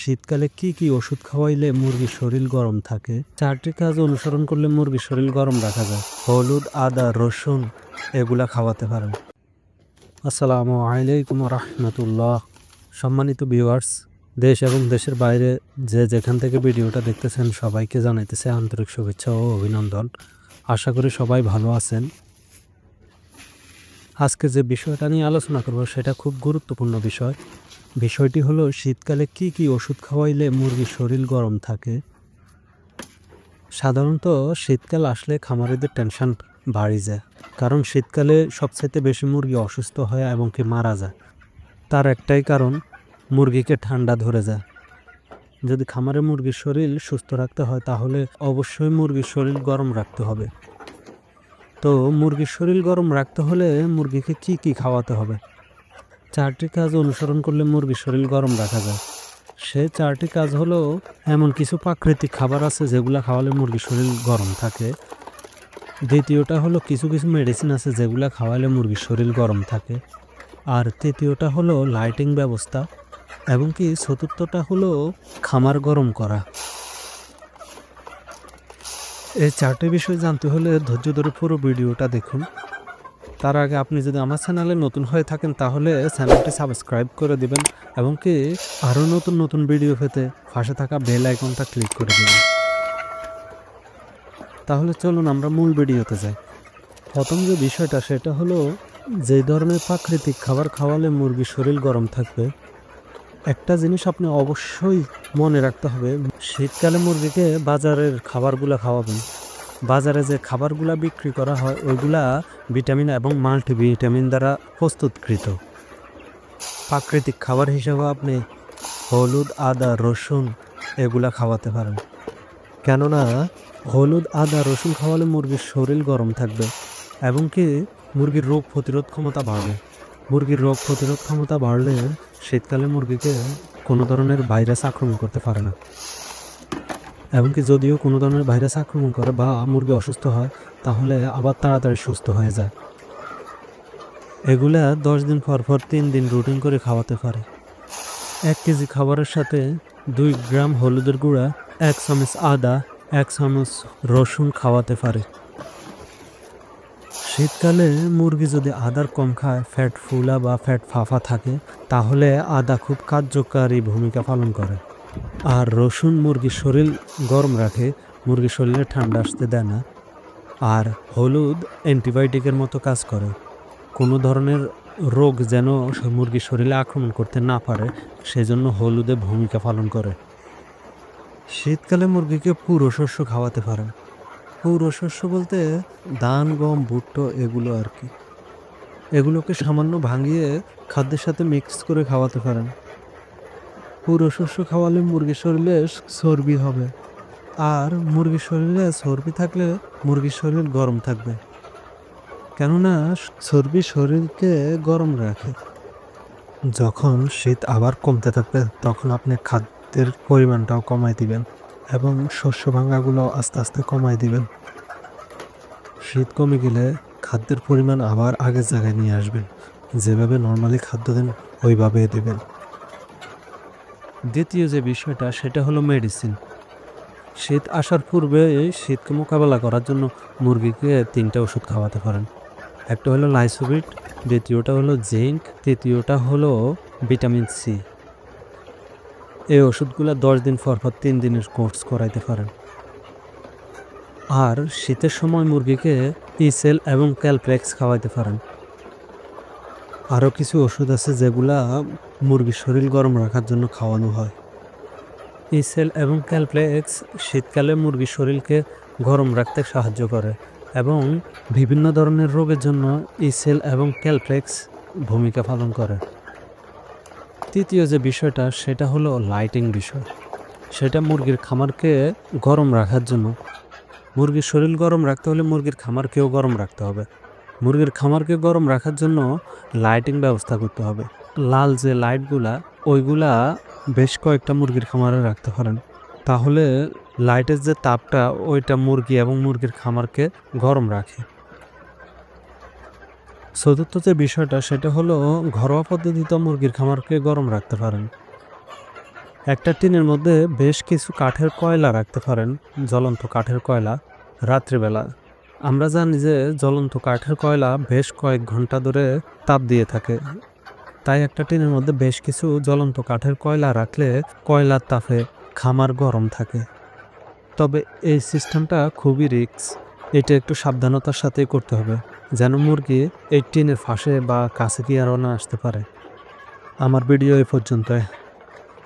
শীতকালে কি কি ওষুধ খাওয়াইলে মুরগির শরীর গরম থাকে? চারটি কাজ অনুসরণ করলে মুরগির শরীর গরম রাখা যায়। হলুদ, আদা, রসুন এগুলা খাওয়াতে পারেন। আসসালামু আলাইকুম রহমতুল্লাহ। সম্মানিত ভিউয়ার্স, দেশ এবং দেশের বাইরে যে যেখান থেকে ভিডিওটা দেখতেছেন সবাইকে জানাইতেছে আন্তরিক শুভেচ্ছা ও অভিনন্দন। আশা করি সবাই ভালো আছেন। আজকে যে বিষয়টা নিয়ে আলোচনা করব সেটা খুব গুরুত্বপূর্ণ বিষয়। বিষয়টি হলো, শীতকালে কি কি ওষুধ খাওয়াইলে মুরগির শরীর গরম থাকে? সাধারণত শীতকাল আসলে খামারিদের টেনশন বাড়ি যায়, কারণ শীতকালে সবচাইতে বেশি মুরগি অসুস্থ হয় এবং কি মারা যায়। তার একটাই কারণ, মুরগিকে ঠান্ডা ধরে যায়। যদি খামারে মুরগির শরীর সুস্থ রাখতে হয়, তাহলে অবশ্যই মুরগির শরীর গরম রাখতে হবে। তো মুরগির শরীর গরম রাখতে হলে মুরগিকে কি কি খাওয়াতে হবে? চারটি কাজ অনুসরণ করলে মুরগির শরীর গরম রাখা যায়। সে চারটি কাজ হলো এমন কিছু প্রাকৃতিক খাবার আছে যেগুলো খাওয়ালে মুরগির শরীর গরম থাকে। দ্বিতীয়টা হলো কিছু কিছু মেডিসিন আছে যেগুলো খাওয়ালে মুরগির শরীর গরম থাকে। আর তৃতীয়টা হলো লাইটিং ব্যবস্থা। এবং কি চতুর্থটা হলো খামার গরম করা। এই চারটি বিষয় জানতে হলে ধৈর্য ধরে পুরো ভিডিওটা দেখুন। তার আগে আপনি যদি আমার চ্যানেলে নতুন হয়ে থাকেন, তাহলে চ্যানেলটি সাবস্ক্রাইব করে দিবেন এবং কি আরও নতুন নতুন ভিডিও পেতে পাশে থাকা বেল আইকনটা ক্লিক করে দেবেন। তাহলে চলুন আমরা মূল ভিডিওতে যাই। প্রথম যে বিষয়টা, সেটা হলো যে ধরনের প্রাকৃতিক খাবার খাওয়ালে মুরগির শরীর গরম থাকবে একটা জিনিস আপনি অবশ্যই মনে রাখতে হবে, শীতকালে মুরগিকে বাজারের খাবারগুলো খাওয়াবেন। বাজারে যে খাবারগুলো বিক্রি করা হয়, ওইগুলা ভিটামিন এবং মাল্টিভিটামিন দ্বারা প্রস্তুতকৃত। প্রাকৃতিক খাবার হিসেবে আপনি হলুদ, আদা, রসুন এগুলা খাওয়াতে পারেন। কেননা, হলুদ, আদা, রসুন খাওয়ালে মুরগির শরীর গরম থাকবে এবং কি মুরগির রোগ প্রতিরোধ ক্ষমতা বাড়বে। মুরগির রোগ প্রতিরোধ ক্ষমতা বাড়লে শীতকালে মুরগিকে কোনো ধরনের ভাইরাস আক্রমণ করতে পারে না। এমনকি যদিও কোনো ধরনের ভাইরাস আক্রমণ করে বা মুরগি অসুস্থ হয়, তাহলে আবার তাড়াতাড়ি সুস্থ হয়ে যায়। এগুলা দশ দিন পর পর তিন দিন রুটিন করে খাওয়াতে পারে। এক কেজি খাবারের সাথে দুই গ্রাম হলুদের গুঁড়া, এক চামচ আদা, এক চামচ রসুন খাওয়াতে পারে। শীতকালে মুরগি যদি আদার কম খায় ফ্যাট ফুলা বা ফ্যাট ফাফা থাকে তাহলে আদা খুব কার্যকারী ভূমিকা পালন করে। আর রসুন মুরগির শরীর গরম রাখে, মুরগির শরীরে ঠান্ডা আসতে দেয় না। আর হলুদ অ্যান্টিবায়োটিকের মতো কাজ করে। কোনো ধরনের রোগ যেন মুরগির শরীরে আক্রমণ করতে না পারে, সেজন্য হলুদে ভূমিকা পালন করে। শীতকালে মুরগিকে পুরো শস্য খাওয়াতে পারে। পুরো শস্য বলতে ধান, গম, ভুট্টো এগুলো আর কি। এগুলোকে সামান্য ভাঙিয়ে খাদ্যের সাথে মিক্স করে খাওয়াতে পারেন। পুরো শস্য খাওয়ালে মুরগির শরীরে চর্বি হবে। আর মুরগির শরীরে চর্বি থাকলে মুরগির শরীর গরম থাকবে। কেননা চর্বি শরীরকে গরম রাখে। যখন শীত আবার কমতে থাকবে, তখন আপনি খাদ্যের পরিমাণটাও কমাই দিবেন এবং শস্য ভাঙাগুলো আস্তে আস্তে কমাই দিবেন। শীত কমে গেলে খাদ্যের পরিমাণ আবার আগের জায়গায় নিয়ে আসবেন। যেভাবে নর্মালি খাদ্য দেন ওইভাবে দেবেন। দ্বিতীয় যে বিষয়টা, সেটা হলো মেডিসিন শীত আসার পূর্বে এই শীতকে মোকাবেলা করার জন্য মুরগিকে তিনটা ওষুধ খাওয়াতে পারেন। একটা হলো লাইসোবিট দ্বিতীয়টা হলো জিঙ্ক তৃতীয়টা হলো ভিটামিন সি এই ওষুধগুলো দশ দিন পর পর তিন দিনের কোর্স করাইতে পারেন। আর শীতের সময় মুরগিকে ইসেল এবং ক্যালপ্লেক্স খাওয়াইতে পারেন। আরও কিছু ওষুধ আছে যেগুলা মুরগির শরীর গরম রাখার জন্য খাওয়ানো হয়। ইসেল এবং ক্যালপ্লেক্স শীতকালে মুরগির শরীরকে গরম রাখতে সাহায্য করে এবং বিভিন্ন ধরনের রোগের জন্য ইসেল এবং ক্যালপ্লেক্স ভূমিকা পালন করে। তৃতীয় যে বিষয়টা, সেটা হলো লাইটিং বিষয়। সেটা মুরগির খামারকে গরম রাখার জন্য মুরগির শরীর গরম রাখতে হলে মুরগির খামারকেও গরম রাখতে হবে। মুরগির খামারকে গরম রাখার জন্য লাইটিং ব্যবস্থা করতে হবে। লাল যে লাইটগুলা ওইগুলা বেশ কয়েকটা মুরগির খামারে রাখতে পারেন। তাহলে লাইটের যে তাপটা, ওইটা মুরগি এবং মুরগির খামারকে গরম রাখে। চতুর্থ যে বিষয়টা, সেটা হলো ঘরোয়া পদ্ধতিতে মুরগির খামারকে গরম রাখতে পারেন। একটা টিনের মধ্যে বেশ কিছু কাঠের কয়লা রাখতে পারেন, জ্বলন্ত কাঠের কয়লা, রাত্রিবেলা। আমরা জানি যে জ্বলন্ত কাঠের কয়লা বেশ কয়েক ঘণ্টা ধরে তাপ দিয়ে থাকে। তাই একটা টিনের মধ্যে বেশ কিছু জ্বলন্ত কাঠের কয়লা রাখলে কয়লার তাপে খামার গরম থাকে। তবে এই সিস্টেমটা খুবই রিস্ক। এটা একটু সাবধানতার সাথেই করতে হবে, যেন মুরগি এই টিনের ফাঁসে বা কাছে কি আরও না আসতে পারে। আমার ভিডিও এই পর্যন্ত